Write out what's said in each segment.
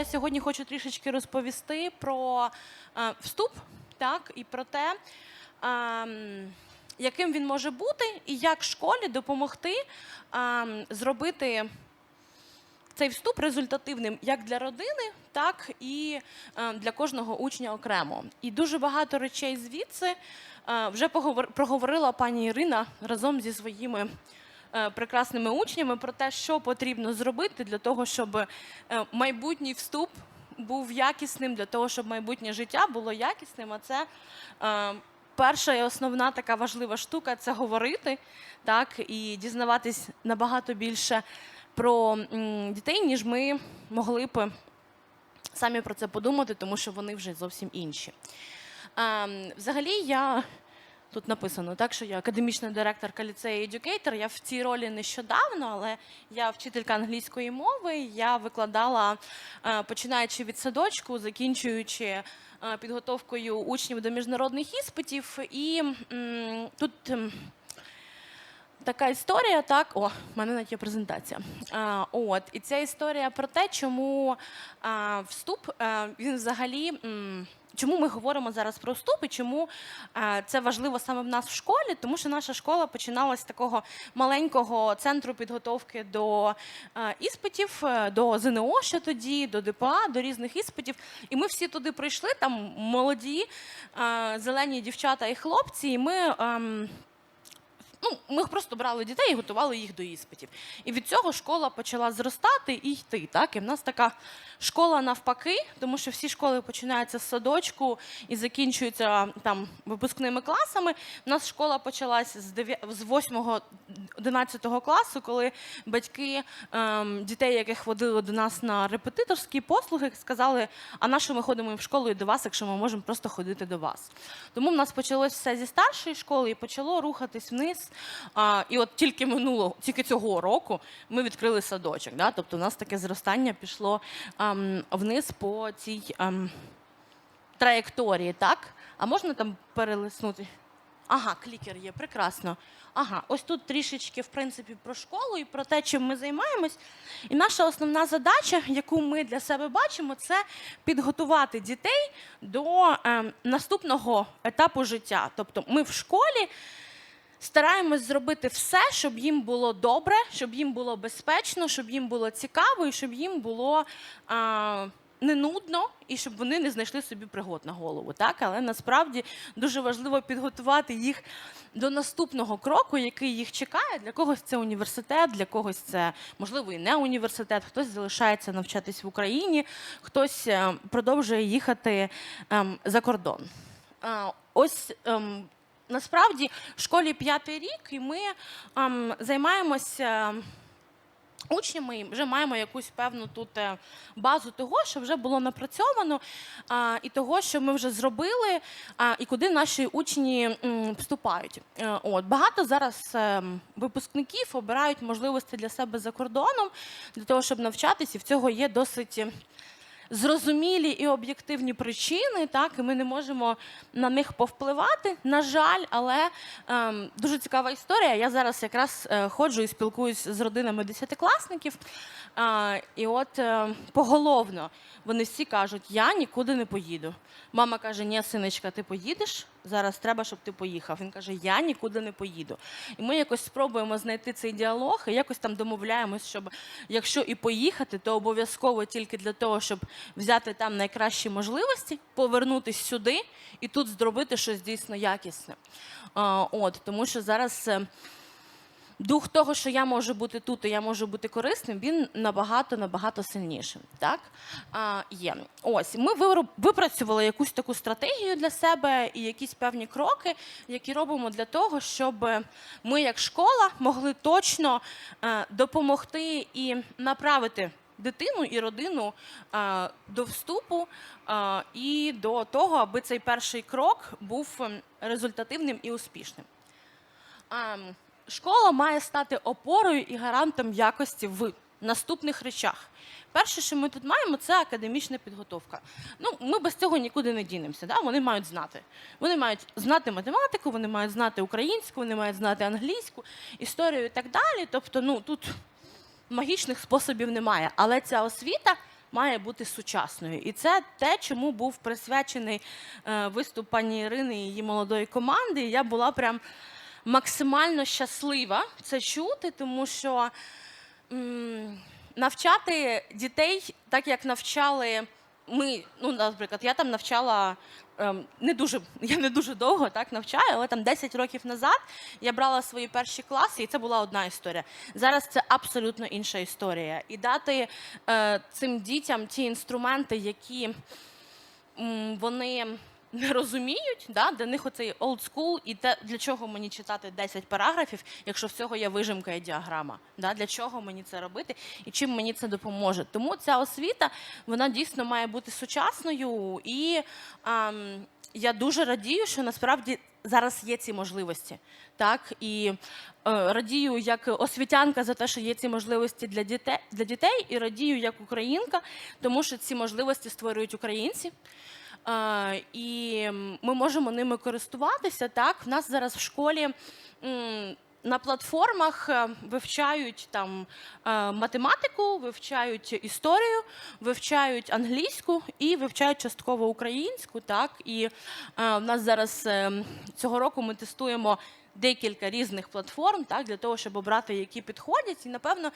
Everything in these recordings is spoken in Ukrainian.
я сьогодні хочу трішечки розповісти про е, вступ, так, і про те, ем, яким він може бути, і як школі допомогти ем, зробити цей вступ результативним як для родини, так і е, для кожного учня окремо. І дуже багато речей звідси е, вже поговор- проговорила пані Ірина разом зі своїми е, прекрасними учнями про те, що потрібно зробити для того, щоб е, майбутній вступ був якісним, для того, щоб майбутнє життя було якісним. А це е, перша і основна така важлива штука це говорити, так і дізнаватись набагато більше про дітей, ніж ми могли б самі про це подумати, тому що вони вже зовсім інші. Ем, взагалі, я тут написано так, що я академічна директорка ліцею Educator. Я в цій ролі нещодавно, але я вчителька англійської мови. Я викладала е, починаючи від садочку, закінчуючи е, підготовкою учнів до міжнародних іспитів. І тут. Така історія, так. О, в мене навіть є презентація. А, от, і ця історія про те, чому вступ він взагалі. Чому ми говоримо зараз про вступ і чому е, це важливо саме в нас в школі? Тому що наша школа починалася з такого маленького центру підготовки до е, іспитів, е, до ЗНО ще тоді, до ДПА, до різних іспитів. І ми всі туди прийшли, там молоді, зелені дівчата і хлопці. І ми. Ну, ми просто брали дітей і готували їх до іспитів. І від цього школа почала зростати і йти. Так? І в нас така школа навпаки, тому що всі школи починаються з садочку і закінчуються там випускними класами. У нас школа почалась з 8-11 класу, коли батьки ем, дітей, яких водили до нас на репетиторські послуги, сказали: а на що ми ходимо в школу і до вас, якщо ми можемо просто ходити до вас. Тому в нас почалось все зі старшої школи і почало рухатись вниз. А, і от тільки минулого, тільки цього року ми відкрили садочок. Да? Тобто у нас таке зростання пішло ем, вниз по цій ем, траєкторії, так? А можна там перелиснути? Ага, клікер є, прекрасно. Ага, ось тут трішечки, в принципі, про школу і про те, чим ми займаємось. І наша основна задача, яку ми для себе бачимо, це підготувати дітей до ем, наступного етапу життя. Тобто ми в школі стараємось зробити все, щоб їм було добре, щоб їм було безпечно, щоб їм було цікаво і щоб їм було а, не нудно, і щоб вони не знайшли собі пригод на голову. Так? Але насправді дуже важливо підготувати їх до наступного кроку, який їх чекає. Для когось це університет, для когось це можливо і не університет, хтось залишається навчатись в Україні, хтось е, продовжує їхати ем, за кордон. А, ось ем, насправді в школі п'ятий рік, і ми ем, займаємося. Учнями і вже маємо якусь певну тут е, базу того, що вже було напрацьовано, і того, що ми вже зробили, і куди наші учні вступають. Е, От багато зараз ем, випускників обирають можливості для себе за кордоном для того, щоб навчатись, і в цього є досить. Зрозумілі і об'єктивні причини, так і ми не можемо на них повпливати. На жаль, але ем, дуже цікава історія. Я зараз якраз е, ходжу і спілкуюсь з родинами десятикласників. Е, і от е, поголовно вони всі кажуть: я нікуди не поїду. Мама каже: Ні, синочка, ти поїдеш. Зараз треба, щоб ти поїхав. Він каже: Я нікуди не поїду. І ми якось спробуємо знайти цей діалог і якось там домовляємось, щоб якщо і поїхати, то обов'язково тільки для того, щоб взяти там найкращі можливості, повернутися сюди і тут зробити щось дійсно якісне. От, тому що зараз. Дух того, що я можу бути тут, і я можу бути корисним, він набагато набагато сильнішим. Так а, є. Ось ми випрацювали якусь таку стратегію для себе і якісь певні кроки, які робимо для того, щоб ми, як школа, могли точно е, допомогти і направити дитину і родину е, до вступу е, і до того, аби цей перший крок був результативним і успішним. Ем, Школа має стати опорою і гарантом якості в наступних речах. Перше, що ми тут маємо, це академічна підготовка. Ну, ми без цього нікуди не дінемося. Да? Вони мають знати. Вони мають знати математику, вони мають знати українську, вони мають знати англійську, історію і так далі. Тобто, ну тут магічних способів немає. Але ця освіта має бути сучасною. І це те, чому був присвячений е, виступ пані Ірини і її молодої команди. І я була прям максимально щаслива це чути, тому що м, навчати дітей так, як навчали ми, ну, наприклад, я там навчала ем, не дуже, я не дуже довго так навчаю, але там 10 років назад я брала свої перші класи, і це була одна історія. Зараз це абсолютно інша історія. І дати е, цим дітям ті інструменти, які м, вони не розуміють, да? для них оцей old school, і те, для чого мені читати 10 параграфів, якщо всього є вижимка і діаграма. Да? Для чого мені це робити і чим мені це допоможе? Тому ця освіта вона дійсно має бути сучасною, і ем, я дуже радію, що насправді зараз є ці можливості. Так і е, радію як освітянка за те, що є ці можливості для дітей для дітей, і радію як українка, тому що ці можливості створюють українці. І ми можемо ними користуватися. Так, в нас зараз в школі. На платформах е, вивчають там е, математику, вивчають історію, вивчають англійську і вивчають частково українську. Так і е, в нас зараз е, цього року ми тестуємо декілька різних платформ, так для того, щоб обрати, які підходять. І напевно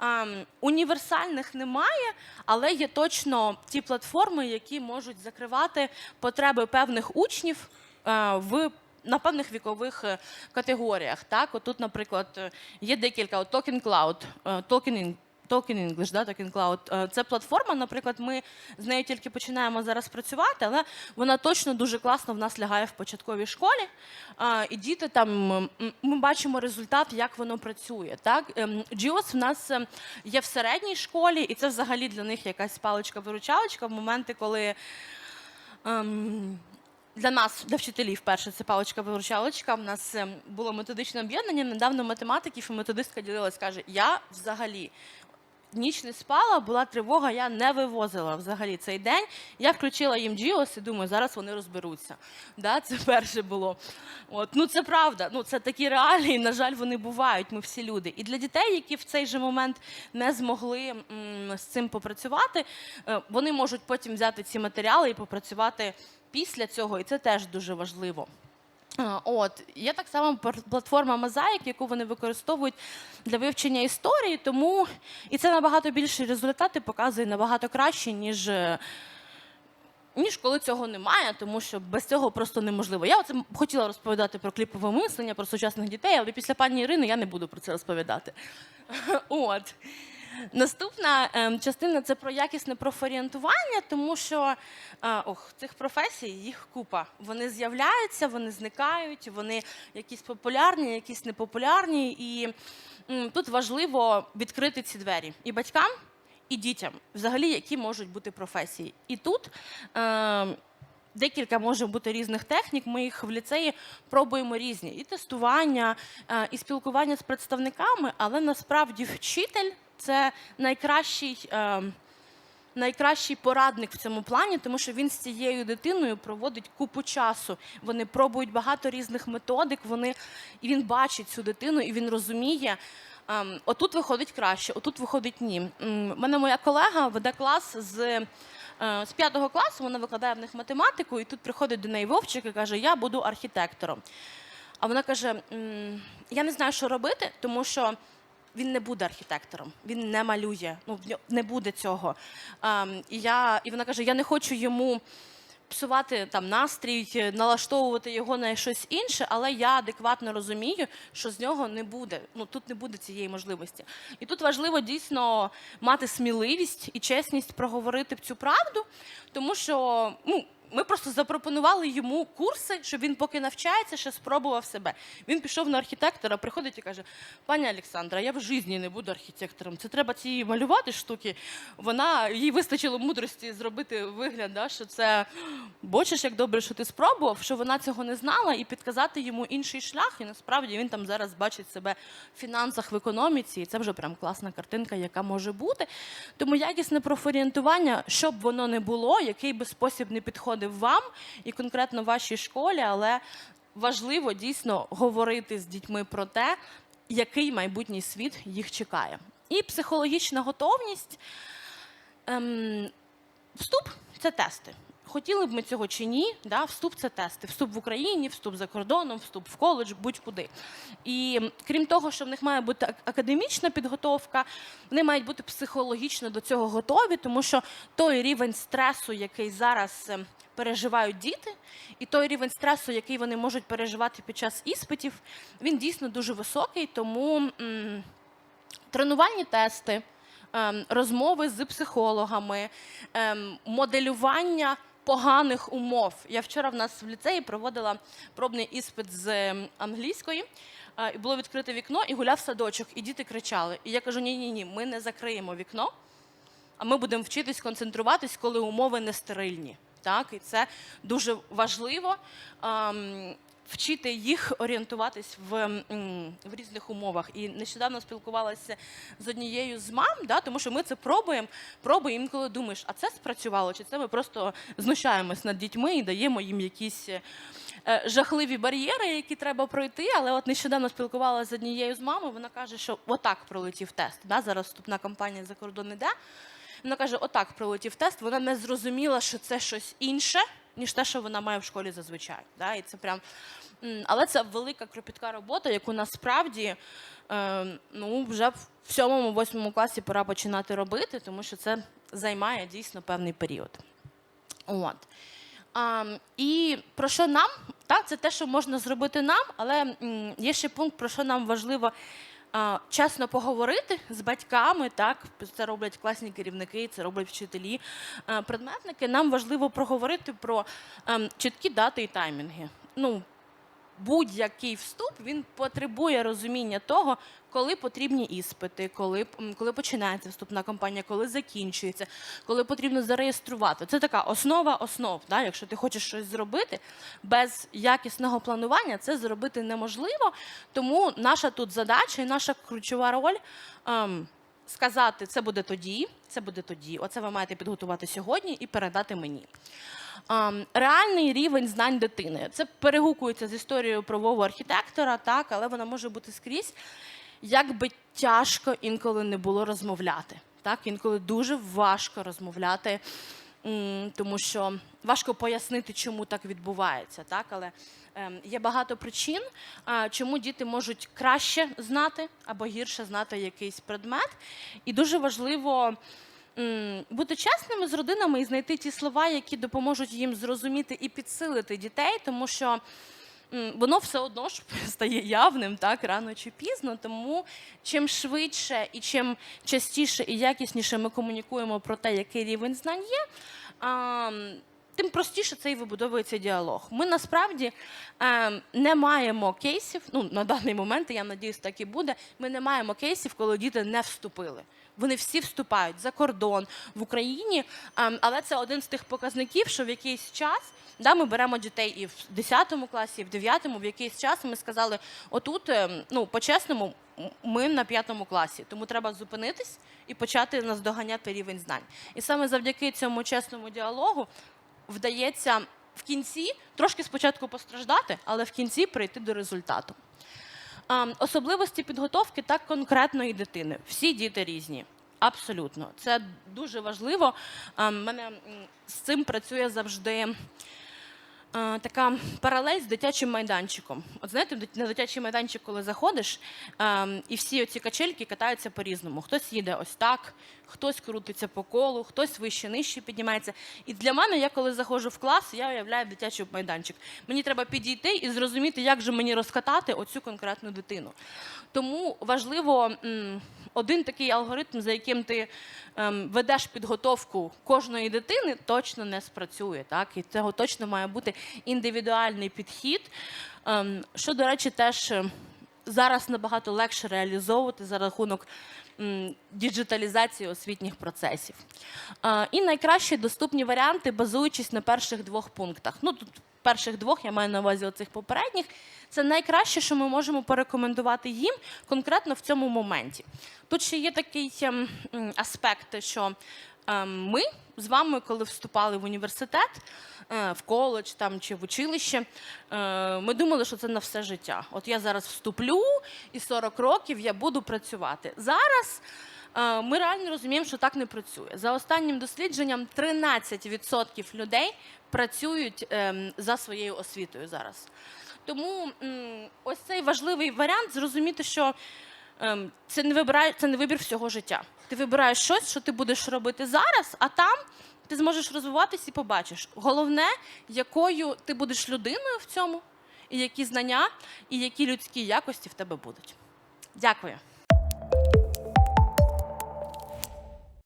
ем, універсальних немає, але є точно ті платформи, які можуть закривати потреби певних учнів е, в. На певних вікових е, категоріях. Так, отут, наприклад, е, є декілька от Token Cloud, е, Talking English, да, Talking Cloud. Е, Це платформа, наприклад, ми з нею тільки починаємо зараз працювати, але вона точно дуже класно в нас лягає в початковій школі. І діти там ми бачимо результат, як воно працює. Так, Ем, GIOS в нас е, є в середній школі, і це взагалі для них якась паличка-виручалочка в моменти, коли. Ем, для нас, для вчителів, перше, це паличка-виручалочка. У нас ем, було методичне об'єднання. Недавно математиків і методистка ділилась, каже: я взагалі ніч не спала, була тривога, я не вивозила взагалі цей день. Я включила їм Джіос і думаю, зараз вони розберуться. Да, це перше було. От, ну це правда. Ну це такі реалії. На жаль, вони бувають. Ми всі люди. І для дітей, які в цей же момент не змогли м, з цим попрацювати, е, вони можуть потім взяти ці матеріали і попрацювати після цього, і це теж дуже важливо. А, От є так само платформа Mosaic, яку вони використовують для вивчення історії, тому і це набагато більші результати показує набагато краще, ніж. е, Ніж коли цього немає, тому що без цього просто неможливо. Я оце хотіла розповідати про кліпове мислення, про сучасних дітей, але після пані Ірини я не буду про це розповідати. От. Наступна ем, частина це про якісне профорієнтування, тому що е, ох, цих професій їх купа. Вони з'являються, вони зникають, вони якісь популярні, якісь непопулярні. І тут важливо відкрити ці двері і батькам, і дітям, взагалі, які можуть бути професії. І тут. Е, Декілька може бути різних технік. Ми їх в ліцеї пробуємо різні і тестування, е, і спілкування з представниками, але насправді вчитель це найкращий. е, Найкращий порадник в цьому плані, тому що він з цією дитиною проводить купу часу. Вони пробують багато різних методик. Вони і він бачить цю дитину, і він розуміє. ем, отут виходить краще, отут виходить ні. У мене моя колега веде клас з, е, з п'ятого класу. Вона викладає в них математику, і тут приходить до неї Вовчик і каже: Я буду архітектором. А вона каже: Я не знаю, що робити, тому що він не буде архітектором, він не малює. Ну не буде цього. Ем, і я і вона каже: Я не хочу йому. Псувати там настрій, налаштовувати його на щось інше, але я адекватно розумію, що з нього не буде. Ну тут не буде цієї можливості. І тут важливо дійсно мати сміливість і чесність проговорити цю правду, тому що ну. Ми просто запропонували йому курси, щоб він поки навчається, ще спробував себе. Він пішов на архітектора, приходить і каже: пані Олександра, я в житті не буду архітектором. Це треба ці малювати штуки. Вона їй вистачило мудрості зробити вигляд, да, що це бачиш, як добре, що ти спробував, що вона цього не знала, і підказати йому інший шлях. І насправді він там зараз бачить себе в фінансах, в економіці, і це вже прям класна картинка, яка може бути. Тому якісне профорієнтування, щоб воно не було, який би спосіб не підходив вам і конкретно вашій школі, але важливо дійсно говорити з дітьми про те, який майбутній світ їх чекає. І психологічна готовність. ем, вступ це тести. Хотіли б ми цього чи ні, да? вступ це тести. Вступ в Україні, вступ за кордоном, вступ в коледж, будь-куди. І крім того, що в них має бути академічна підготовка, вони мають бути психологічно до цього готові, тому що той рівень стресу, який зараз ем, переживають діти, і той рівень стресу, який вони можуть переживати під час іспитів, він дійсно дуже високий, тому. м, тренувальні тести, ем, розмови з психологами, ем, моделювання поганих умов. Я вчора в нас в ліцеї проводила пробний іспит з ем, англійської. е, І було відкрите вікно, і гуляв садочок, і діти кричали. І я кажу: ні, ні, ні, ми не закриємо вікно, а ми будемо вчитись концентруватись, коли умови не стерильні. Так, і це дуже важливо. Вчити їх орієнтуватись в, в різних умовах. І нещодавно спілкувалася з однією з мам, да, тому що ми це пробуємо, пробуємо, інколи думаєш, а це спрацювало, чи це ми просто знущаємось над дітьми і даємо їм якісь е, жахливі бар'єри, які треба пройти. Але от нещодавно спілкувалася з однією з мамою, вона каже, що отак пролетів тест. Да, зараз вступна кампанія за кордон іде. Вона каже, отак пролетів тест. Вона не зрозуміла, що це щось інше, ніж те, що вона має в школі зазвичай. Да? І це прям... Але це велика кропітка робота, яку насправді е, ну, вже в сьомому-восьмому класі пора починати робити, тому що це займає дійсно певний період. От. А, і про що нам? Так, це те, що можна зробити нам, але є ще пункт, про що нам важливо чесно поговорити з батьками. Так, це роблять класні керівники, це роблять вчителі, предметники. Нам важливо проговорити про ем, чіткі дати і таймінги. Ну, будь-який вступ він потребує розуміння того, коли потрібні іспити, коли, коли починається вступна кампанія, коли закінчується, коли потрібно зареєструвати. Це така основа основ. Да? Якщо ти хочеш щось зробити без якісного планування, це зробити неможливо. Тому наша тут задача і наша ключова роль. ем, Сказати, це буде тоді, це буде тоді. Оце ви маєте підготувати сьогодні і передати мені. Реальний рівень знань дитини. Це перегукується з історією правового архітектора, так, але вона може бути скрізь. Як би тяжко інколи не було розмовляти. Так, інколи дуже важко розмовляти, тому що важко пояснити, чому так відбувається. Так, але ем, є багато причин, чому діти можуть краще знати або гірше знати якийсь предмет. І дуже важливо бути чесними з родинами і знайти ті слова, які допоможуть їм зрозуміти і підсилити дітей, тому що. Воно все одно ж стає явним так рано чи пізно. Тому чим швидше і чим частіше і якісніше ми комунікуємо про те, який рівень знань є, тим простіше цей вибудовується діалог. Ми насправді е, не маємо кейсів. Ну на даний момент, я надіюсь, так і буде. Ми не маємо кейсів, коли діти не вступили. Вони всі вступають за кордон в Україні, ем, але це один з тих показників, що в якийсь час да, ми беремо дітей і в 10 класі, і в 9, в якийсь час ми сказали: отут, ем, ну по-чесному, ми на п'ятому класі, тому треба зупинитись і почати наздоганяти рівень знань. І саме завдяки цьому чесному діалогу вдається в кінці трошки спочатку постраждати, але в кінці прийти до результату. Особливості підготовки так конкретної дитини. Всі діти різні. Абсолютно. Це дуже важливо. Мене з цим працює завжди така паралель з дитячим майданчиком. От знаєте, на дитячий майданчик, коли заходиш, е, і всі оці качельки катаються по-різному. Хтось їде ось так, хтось крутиться по колу, хтось вище, нижче піднімається. І для мене, я коли заходжу в клас, я уявляю дитячий майданчик. Мені треба підійти і зрозуміти, як же мені розкатати оцю конкретну дитину. Тому важливо один такий алгоритм, за яким ти ем, ведеш підготовку кожної дитини, точно не спрацює. Так? І цього точно має бути індивідуальний підхід, ем, що, до речі, теж зараз набагато легше реалізовувати за рахунок діджиталізації освітніх процесів. І найкращі доступні варіанти, базуючись на перших двох пунктах. Ну, тут перших двох, я маю на увазі оцих попередніх, це найкраще, що ми можемо порекомендувати їм конкретно в цьому моменті. Тут ще є такий ем, аспект, що ми з вами, коли вступали в університет, е, в коледж там, чи в училище, е, ми думали, що це на все життя. От я зараз вступлю, і 40 років я буду працювати. Зараз Е, Ми реально розуміємо, що так не працює. За останнім дослідженням 13% людей працюють ем, за своєю освітою зараз. Тому ось цей важливий варіант зрозуміти, що ем, це не вибирає, це не вибір всього життя. Ти вибираєш щось, що ти будеш робити зараз, а там ти зможеш розвиватися і побачиш. Головне, якою ти будеш людиною в цьому, і які знання, і які людські якості в тебе будуть. Дякую.